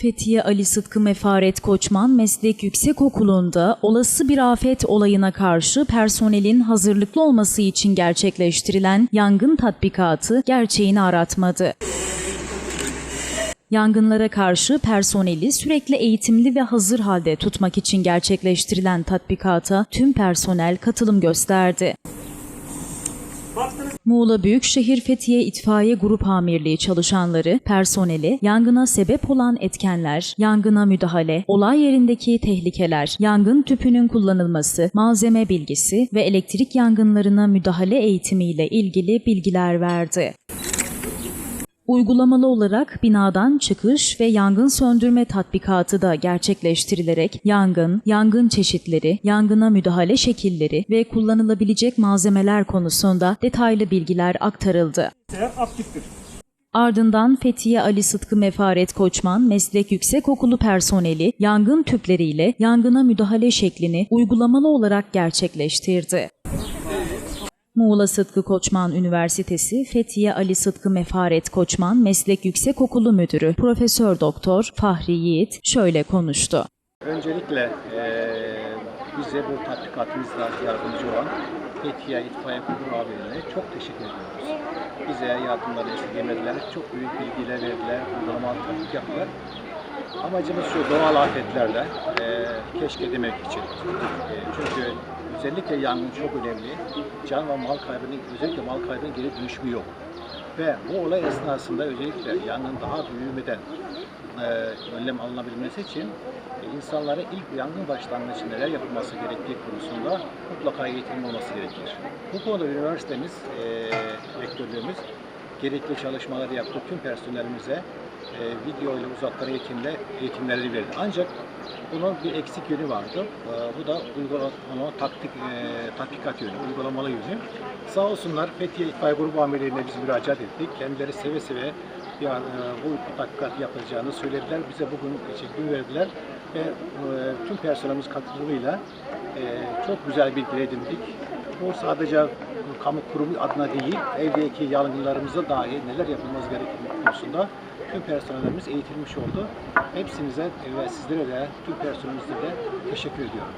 Fethiye Ali Sıtkı Mefaret Koçman Meslek Yüksekokulu'nda olası bir afet olayına karşı personelin hazırlıklı olması için gerçekleştirilen yangın tatbikatı gerçeğini aratmadı. Yangınlara karşı personeli sürekli eğitimli ve hazır halde tutmak için gerçekleştirilen tatbikata tüm personel katılım gösterdi. Muğla Büyükşehir Fethiye İtfaiye Grup Amirliği çalışanları, personeli, yangına sebep olan etkenler, yangına müdahale, olay yerindeki tehlikeler, yangın tüpünün kullanılması, malzeme bilgisi ve elektrik yangınlarına müdahale eğitimiyle ilgili bilgiler verdi. Uygulamalı olarak binadan çıkış ve yangın söndürme tatbikatı da gerçekleştirilerek yangın, yangın çeşitleri, yangına müdahale şekilleri ve kullanılabilecek malzemeler konusunda detaylı bilgiler aktarıldı. aktiftir. Ardından Fethiye Ali Sıtkı Mefaret Koçman Meslek Yüksekokulu personeli yangın tüpleriyle yangına müdahale şeklini uygulamalı olarak gerçekleştirdi. Muğla Sıtkı Koçman Üniversitesi Fethiye Ali Sıtkı Mefaret Koçman Meslek Yüksekokulu Müdürü Profesör Doktor Fahri Yiğit şöyle konuştu. Öncelikle eee, bize bu tatbikatımızda yardımcı olan Fethiye İtfaiye Kurulu abilerine çok teşekkür ediyoruz. Bize yardımları esirgemediler, çok büyük bilgiler verdiler, uygulamalı tatbik yaptılar. Amacımız şu doğal afetlerde eee keşke demek için. Eee, çünkü özellikle yangın çok önemli. Can ve mal kaybının, özellikle mal kaybının geri dönüşümü yok. Ve bu olay esnasında özellikle yangın daha büyümeden e, önlem alınabilmesi için e, insanlara ilk yangın başlangıcı neler yapılması gerektiği konusunda mutlaka eğitim olması gerekir. Bu konuda üniversitemiz, e, rektörlüğümüz gerekli çalışmaları yaptı. Tüm personelimize e, video ile uzaktan eğitimle eğitimleri verdi. Ancak bunun bir eksik yönü vardı. E, bu da uygulama taktik, e, tatbikat yönü, uygulamalı yönü. Sağ olsunlar Fethiye İtfaiye Grubu Amirliğine biz müracaat ettik. Kendileri seve seve yani, e, bu tatbikat yapılacağını söylediler. Bize bugün için gün verdiler ve e, tüm personelimiz katılımıyla e, çok güzel bilgiler edindik. Bu sadece kamu kurumu adına değil, evdeki yangınlarımıza dair neler yapılması gerektiği konusunda tüm personelimiz eğitilmiş oldu. Hepsinize ve sizlere de, tüm personelimize de teşekkür ediyorum.